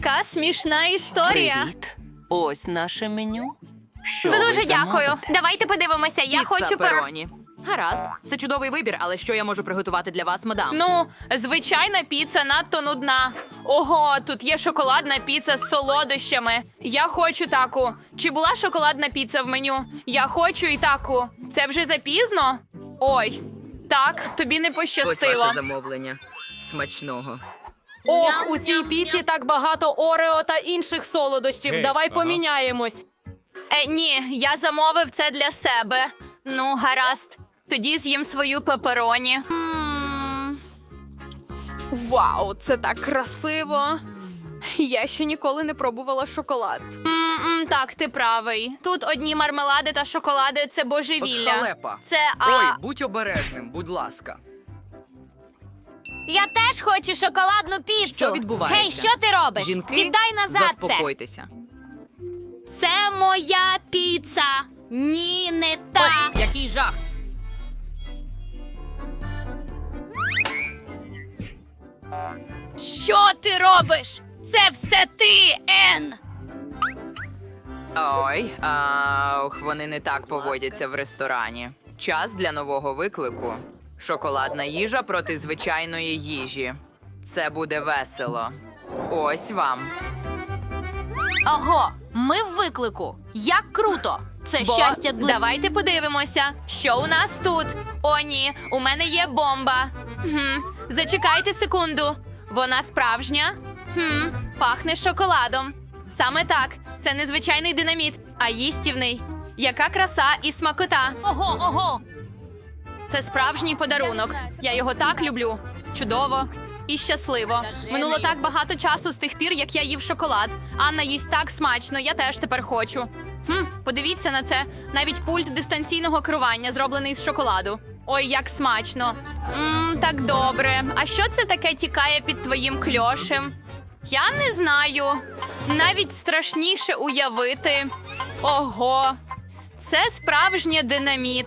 Яка смішна історія. Привіт. Ось наше меню. Що Дуже ви дякую. Давайте подивимося. Я Піца хочу пер... пероні. Гаразд, це чудовий вибір, але що я можу приготувати для вас, мадам? Ну, звичайна піца надто нудна. Ого, тут є шоколадна піца з солодощами. Я хочу таку. Чи була шоколадна піца в меню? Я хочу і таку. Це вже запізно? Ой, так, тобі не пощастило. замовлення. Смачного. Ох, у цій піці так багато орео та інших солодощів. Гей, Давай ага. поміняємось. Е, ні, я замовив це для себе. Ну, гаразд. Тоді з'їм свою пепероні. М, Вау, це так красиво. Я ще ніколи не пробувала шоколад. м-м, Так, ти правий. Тут одні мармелади та шоколади це божевілля. халепа. Це а. Ой, будь обережним, будь ласка. Я теж хочу шоколадну піцу. Що відбувається? Гей, що ти робиш? Жінки, Віддай назад заспокойтеся. Це моя піца. Ні, не та. Який жах! Що ти робиш? Це все ти, Ен. Ой, ах, вони не так поводяться в ресторані. Час для нового виклику. Шоколадна їжа проти звичайної їжі. Це буде весело. Ось вам. Ого, ми в виклику. Як круто! Це Бо щастя для давайте подивимося, що у нас тут. О, ні, у мене є бомба. Хм, зачекайте секунду. Вона справжня. Хм, пахне шоколадом. Саме так, це не звичайний динаміт, а їстівний. Яка краса і смакота. Ого, ого. Це справжній подарунок. Я його так люблю. Чудово і щасливо. Минуло так багато часу з тих пір, як я їв шоколад. Анна їсть так смачно, я теж тепер хочу. Хм, подивіться на це. Навіть пульт дистанційного керування зроблений з шоколаду. Ой, як смачно. Мм, так добре. А що це таке тікає під твоїм кльошем? Я не знаю. Навіть страшніше уявити. Ого, це справжнє динаміт.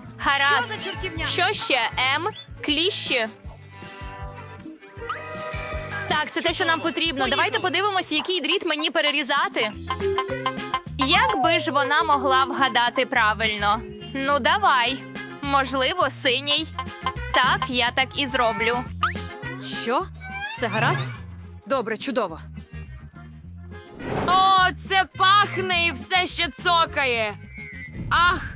Гаразд. Що ще? М? Кліщі. Так, це те, що нам потрібно. Давайте подивимося, який дріт мені перерізати. Як би ж вона могла вгадати правильно? Ну, давай. Можливо, синій. Так, я так і зроблю. Що? Все гаразд? Добре, чудово. О, це пахне і все ще цокає. Ах,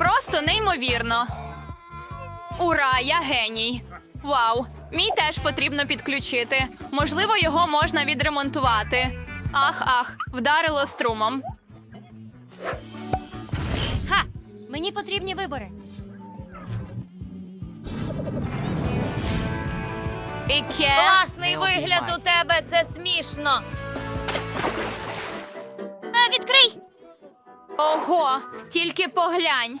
Просто неймовірно. Ура, я геній. Вау, мій теж потрібно підключити. Можливо, його можна відремонтувати. Ах, ах, вдарило струмом. Ха! Мені потрібні вибори. Іке. Класний вигляд у тебе, це смішно. Е, відкрий! Ого, тільки поглянь.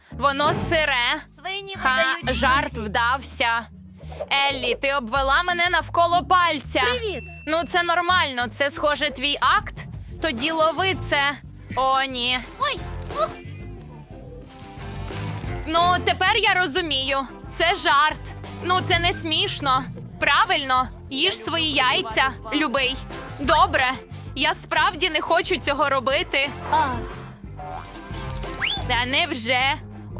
Воно сире. Свині Ха, жарт вдався. Еллі, ти обвела мене навколо пальця. Привіт! Ну, це нормально, це схоже твій акт. Тоді лови це. О, ні. Ой! Ух! Ну, тепер я розумію. Це жарт. Ну, це не смішно. Правильно, їж свої яйця, любий. Добре. Я справді не хочу цього робити. Та невже?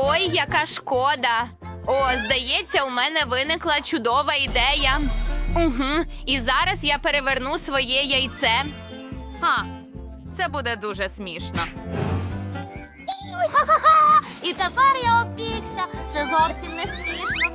Ой, яка шкода. О, здається, у мене виникла чудова ідея. Угу. І зараз я переверну своє яйце. А, це буде дуже смішно. Ой, ха-ха-ха! І тепер я опікся. Це зовсім не смішно.